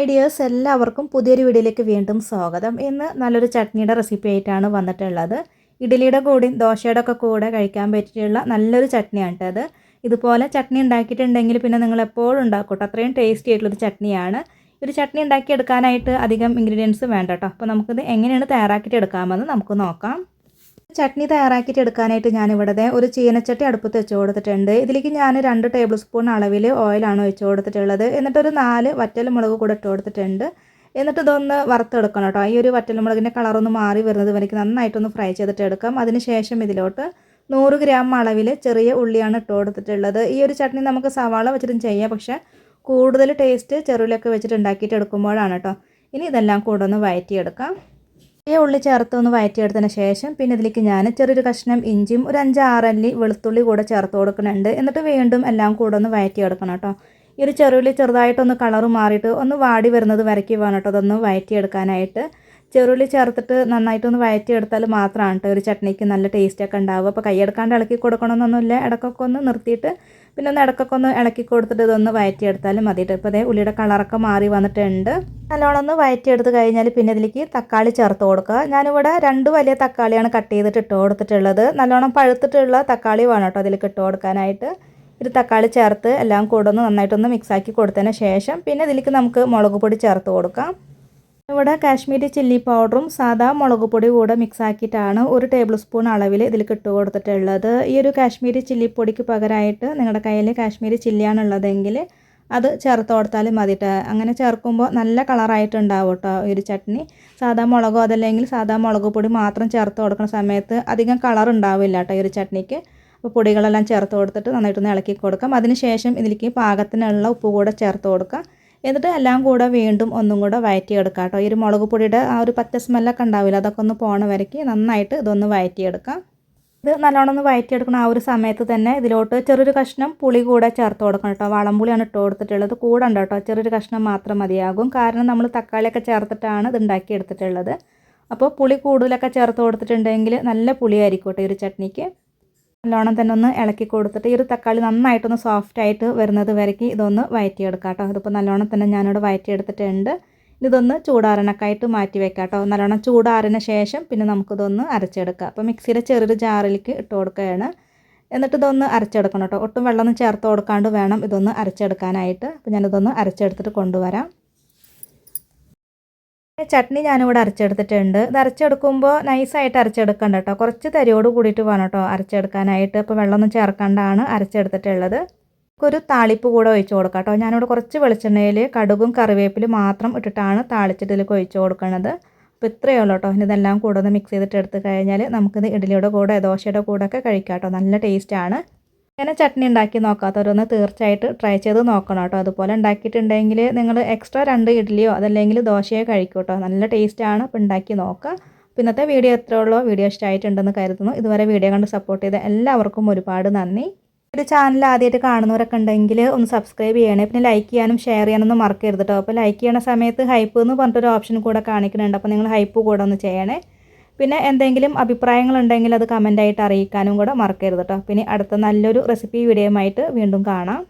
ഐഡിയേഴ്സ് എല്ലാവർക്കും പുതിയൊരു വീഡിയോയിലേക്ക് വീണ്ടും സ്വാഗതം. ഇന്ന് നല്ലൊരു ചട്നിയുടെ റെസിപ്പി ആയിട്ടാണ് വന്നിട്ടുള്ളത്. ഇഡ്ഡലിയുടെ കൂടെയും ദോശയുടെ ഒക്കെ കൂടെ കഴിക്കാൻ പറ്റിയുള്ള നല്ലൊരു ചട്നിയാണ് കേട്ടത് ഇതുപോലെ ചട്നി ഉണ്ടാക്കിയിട്ടുണ്ടെങ്കിൽ പിന്നെ നിങ്ങൾ എപ്പോഴും ഉണ്ടാക്കൂട്ടോ. അത്രയും ടേസ്റ്റി ആയിട്ടുള്ളൊരു ചട്നിയാണ്. ഒരു ചട്നി ഉണ്ടാക്കിയെടുക്കാനായിട്ട് അധികം ഇൻഗ്രീഡിയൻസ് വേണ്ട കേട്ടോ. അപ്പോൾ നമുക്കിത് എങ്ങനെയാണ് തയ്യാറാക്കിയിട്ട് എടുക്കാമെന്ന് നമുക്ക് നോക്കാം. ചട്നി തയ്യാറാക്കിയിട്ട് എടുക്കാനായിട്ട് ഞാനിവിടെ ഒരു ചീനച്ചട്ടി അടുപ്പത്ത് വെച്ച് കൊടുത്തിട്ടുണ്ട്. ഇതിലേക്ക് ഞാൻ രണ്ട് ടേബിൾ സ്പൂൺ അളവിൽ ഓയിലാണ് വെച്ച് കൊടുത്തിട്ടുള്ളത്. എന്നിട്ടൊരു നാല് വറ്റൽ മുളക് കൂടെ ഇട്ട് കൊടുത്തിട്ടുണ്ട്. എന്നിട്ട് ഇതൊന്ന് വറുത്തെടുക്കണം കേട്ടോ. ഈ ഒരു വറ്റൽ മുളകിന്റെ കളറൊന്ന് മാറി വരുന്നത് വരയ്ക്ക് നന്നായിട്ടൊന്ന് ഫ്രൈ ചെയ്തിട്ട് എടുക്കാം. അതിന് ശേഷം ഇതിലോട്ട് നൂറ് ഗ്രാം അളവിൽ ചെറിയ ഉള്ളിയാണ് ഇട്ട് കൊടുത്തിട്ടുള്ളത്. ഈ ഒരു ചട്നി നമുക്ക് സവാള വെച്ചിട്ടും ചെയ്യാം. പക്ഷേ കൂടുതൽ ടേസ്റ്റ് ചെറുവിലൊക്കെ വെച്ചിട്ട് ഉണ്ടാക്കിയിട്ട് എടുക്കുമ്പോഴാണ് കേട്ടോ. ഇനി ഇതെല്ലാം കൂടെ ഒന്ന് വയറ്റിയെടുക്കാം. ഈ ഉള്ളി ചേർത്ത് ഒന്ന് വയറ്റിയെടുത്തതിന് ശേഷം പിന്നെ ഇതിലേക്ക് ഞാൻ ചെറിയൊരു കഷ്ണം ഇഞ്ചിയും ഒരു അഞ്ച് ആറല്ലി വെളുത്തുള്ളി കൂടെ ചേർത്ത് കൊടുക്കുന്നുണ്ട്. എന്നിട്ട് വീണ്ടും എല്ലാം കൂടെ ഒന്ന് വയറ്റിയെടുക്കണം കേട്ടോ. ഈ ഒരു ചെറുള്ളി ചെറുതായിട്ടൊന്ന് കളറ് മാറിയിട്ട് ഒന്ന് വാടി വരുന്നത് വരയ്ക്ക് വേണം കേട്ടോ അതൊന്ന് വയറ്റിയെടുക്കാനായിട്ട്. ചെറുള്ളി ചേർത്തിട്ട് നന്നായിട്ടൊന്ന് വയറ്റിയെടുത്താൽ മാത്രമാണ് കേട്ടോ ഒരു ചട്നിക്ക് നല്ല ടേസ്റ്റൊക്കെ ഉണ്ടാവുക. അപ്പോൾ കൈയെടുക്കാണ്ട് ഇളക്കി കൊടുക്കണമെന്നൊന്നുമില്ല. ഇടക്കൊക്കെ ഒന്ന് നിർത്തിയിട്ട് പിന്നെ ഒന്ന് ഇടയ്ക്കൊക്കെ ഒന്ന് ഇളക്കി കൊടുത്തിട്ട് ഇതൊന്ന് വയറ്റിയെടുത്താലും മതിയിട്ട് ഇപ്പോൾ അതേ ഉള്ളിയുടെ കളറൊക്കെ മാറി വന്നിട്ടുണ്ട്. നല്ലോണം ഒന്ന് വയറ്റിയെടുത്ത് കഴിഞ്ഞാൽ പിന്നെ ഇതിലേക്ക് തക്കാളി ചേർത്ത് കൊടുക്കുക. ഞാനിവിടെ രണ്ട് വലിയ തക്കാളിയാണ് കട്ട് ചെയ്തിട്ട് ഇട്ട് കൊടുത്തിട്ടുള്ളത്. നല്ലോണം പഴുത്തിട്ടുള്ള തക്കാളി വേണം കേട്ടോ അതിലേക്ക് ഇട്ട് കൊടുക്കാനായിട്ട്. ഒരു തക്കാളി ചേർത്ത് എല്ലാം കൂടെ ഒന്ന് നന്നായിട്ടൊന്ന് മിക്സാക്കി കൊടുത്തതിന് ശേഷം പിന്നെ ഇതിലേക്ക് നമുക്ക് മുളക് പൊടി ചേർത്ത് കൊടുക്കാം. ഇവിടെ കാശ്മീരി ചില്ലി പൗഡറും സാധാ മുളക് പൊടി കൂടെ മിക്സ് ആക്കിയിട്ടാണ് ഒരു ടേബിൾ സ്പൂൺ അളവിൽ ഇതിൽ കിട്ടു കൊടുത്തിട്ടുള്ളത്. ഈ ഒരു കാശ്മീരി ചില്ലി പൊടിക്ക് പകരമായിട്ട് നിങ്ങളുടെ കയ്യിൽ കാശ്മീരി ചില്ലിയാണുള്ളതെങ്കിൽ അത് ചേർത്ത് കൊടുത്താൽ മതിട്ട് അങ്ങനെ ചേർക്കുമ്പോൾ നല്ല കളറായിട്ടുണ്ടാവും കേട്ടോ ഈ ഒരു ചട്നി. സാധാ മുളകോ അതല്ലെങ്കിൽ സാദാ മുളക് പൊടി മാത്രം ചേർത്ത് കൊടുക്കുന്ന സമയത്ത് അധികം കളർ ഉണ്ടാവില്ല കേട്ടോ ഈ ഒരു ചട്നിക്ക്. അപ്പോൾ പൊടികളെല്ലാം ചേർത്ത് കൊടുത്തിട്ട് നന്നായിട്ടൊന്ന് ഇളക്കി കൊടുക്കാം. അതിനുശേഷം ഇതിലേക്ക് പാകത്തിനുള്ള ഉപ്പ് കൂടെ ചേർത്ത് കൊടുക്കാം. എന്നിട്ട് എല്ലാം കൂടെ വീണ്ടും ഒന്നും കൂടെ വയറ്റിയെടുക്കാം കേട്ടോ. ഈ ഒരു മുളക് പൊടിയുടെ ആ ഒരു പച്ച സ്മെല്ലൊക്കെ ഉണ്ടാവില്ല. അതൊക്കെ ഒന്ന് പോണ വരയ്ക്ക് നന്നായിട്ട് ഇതൊന്ന് വയറ്റിയെടുക്കാം. ഇത് നല്ലോണം ഒന്ന് വയറ്റിയെടുക്കണം ആ ഒരു സമയത്ത് തന്നെ ഇതിലോട്ട് ചെറിയൊരു കഷ്ണം പുളി കൂടെ ചേർത്ത് കൊടുക്കണം കേട്ടോ. വളംപുളിയാണ് ഇട്ട് കൊടുത്തിട്ടുള്ളത്. കൂടെ ഉണ്ട് കേട്ടോ. ചെറിയൊരു കഷ്ണം മാത്രം മതിയാകും. കാരണം നമ്മൾ തക്കാളിയൊക്കെ ചേർത്തിട്ടാണ് ഇത് ഉണ്ടാക്കി എടുത്തിട്ടുള്ളത്. അപ്പോൾ പുളി കൂടുതലൊക്കെ ചേർത്ത് കൊടുത്തിട്ടുണ്ടെങ്കിൽ നല്ല പുളിയായിരിക്കും കേട്ടോ ഈ ഒരു ചട്നിക്ക്. നല്ലോണം തന്നെ ഒന്ന് ഇളക്കി കൊടുത്തിട്ട് ഈ ഒരു തക്കാളി നന്നായിട്ടൊന്ന് സോഫ്റ്റ് ആയിട്ട് വരുന്നത് വരയ്ക്ക്. ഇതൊന്ന് വയറ്റിയെടുക്കാം കേട്ടോ. ഇതിപ്പോൾ നല്ലോണം തന്നെ ഞാനിവിടെ വയറ്റിയെടുത്തിട്ടുണ്ട്. ഇതൊന്ന് ചൂടാറണക്കായിട്ട് മാറ്റി വെക്കാം കേട്ടോ. നല്ലോണം ചൂടാറിന് ശേഷം പിന്നെ നമുക്കിതൊന്ന് അരച്ചെടുക്കാം. അപ്പോൾ മിക്സിയുടെ ചെറിയൊരു ജാറിലേക്ക് ഇട്ട് കൊടുക്കുകയാണ്. എന്നിട്ട് ഇതൊന്ന് അരച്ചെടുക്കണം കേട്ടോ. ഒട്ടും വെള്ളമൊന്നും ചേർത്ത് കൊടുക്കാണ്ട് വേണം ഇതൊന്ന് അരച്ചെടുക്കാനായിട്ട്. അപ്പോൾ ഞാനിതൊന്ന് അരച്ചെടുത്തിട്ട് കൊണ്ടുവരാം. ചട്നി ഞാനിവിടെ അരച്ചെടുത്തിട്ടുണ്ട്. ഇത് അരച്ചെടുക്കുമ്പോൾ നൈസായിട്ട് അരച്ചെടുക്കണ്ട കേട്ടോ കുറച്ച് തരിയോട് കൂടിയിട്ട് വേണം കേട്ടോ അരച്ചെടുക്കാനായിട്ട്. അപ്പോൾ വെള്ളമൊന്നും ചേർക്കാണ്ടാണ് അരച്ചെടുത്തിട്ടുള്ളത്. ഒരു താളിപ്പ് കൂടെ ഒഴിച്ചു കൊടുക്കാം കേട്ടോ ഞാനിവിടെ കുറച്ച് വെളിച്ചെണ്ണയിൽ കടുകും കറിവേപ്പിലും മാത്രം ഇട്ടിട്ടാണ് താളിച്ചിട്ട് ഇതിലേക്ക് ഒഴിച്ചു കൊടുക്കുന്നത് അപ്പോൾ ഇത്രയേ ഉള്ളൂ കേട്ടോ ഇതെല്ലാം കൂടെ ഒന്ന് മിക്സ് ചെയ്തിട്ട് എടുത്ത് കഴിഞ്ഞാൽ നമുക്കിത് ഇഡ്ഡലിയുടെ കൂടെ ദോശയുടെ കൂടെ ഒക്കെ കഴിക്കാം കേട്ടോ നല്ല ടേസ്റ്റാണ് ഇങ്ങനെ ചട്നി ഉണ്ടാക്കി നോക്കാത്തവരൊന്ന് തീർച്ചയായിട്ടും ട്രൈ ചെയ്ത് നോക്കണം കേട്ടോ. അതുപോലെ ഉണ്ടാക്കിയിട്ടുണ്ടെങ്കിൽ നിങ്ങൾ എക്സ്ട്രാ രണ്ട് ഇഡ്ഡലിയോ അതല്ലെങ്കിൽ ദോശയോ കഴിക്കും കേട്ടോ. നല്ല ടേസ്റ്റാണ് അപ്പോൾ ഉണ്ടാക്കി നോക്കുക. അപ്പോൾ ഇന്നത്തെ വീഡിയോ എത്ര ഉള്ളോ. വീഡിയോ ഇഷ്ടമായിട്ടുണ്ടെന്ന് കരുതുന്നു. ഇതുവരെ വീഡിയോ കണ്ട് സപ്പോർട്ട് ചെയ്ത എല്ലാവർക്കും ഒരുപാട് നന്ദി. ഒരു ചാനൽ ആദ്യമായിട്ട് കാണുന്നവരൊക്കെ ഉണ്ടെങ്കിൽ ഒന്ന് സബ്സ്ക്രൈബ് ചെയ്യണേ. പിന്നെ ലൈക്ക് ചെയ്യാനും ഷെയർ ചെയ്യാനൊന്നും മറക്കരുത് കേട്ടോ. അപ്പോൾ ലൈക്ക് ചെയ്യണ സമയത്ത് ഹൈപ്പ് എന്ന് പറഞ്ഞിട്ടൊരു ഓപ്ഷൻ കൂടെ കാണിക്കുന്നുണ്ട്. അപ്പോൾ നിങ്ങൾ ഹൈപ്പ് കൂടെ ഒന്ന് ചെയ്യണേ. പിന്നെ എന്തെങ്കിലും അഭിപ്രായങ്ങളുണ്ടെങ്കിൽ അത് കമന്റായിട്ട് അറിയിക്കാനും കൂടെ മറക്കരുത് കേട്ടോ പിന്നെ അടുത്ത നല്ലൊരു റെസിപ്പി വീഡിയോയുമായിട്ട് വീണ്ടും കാണാം.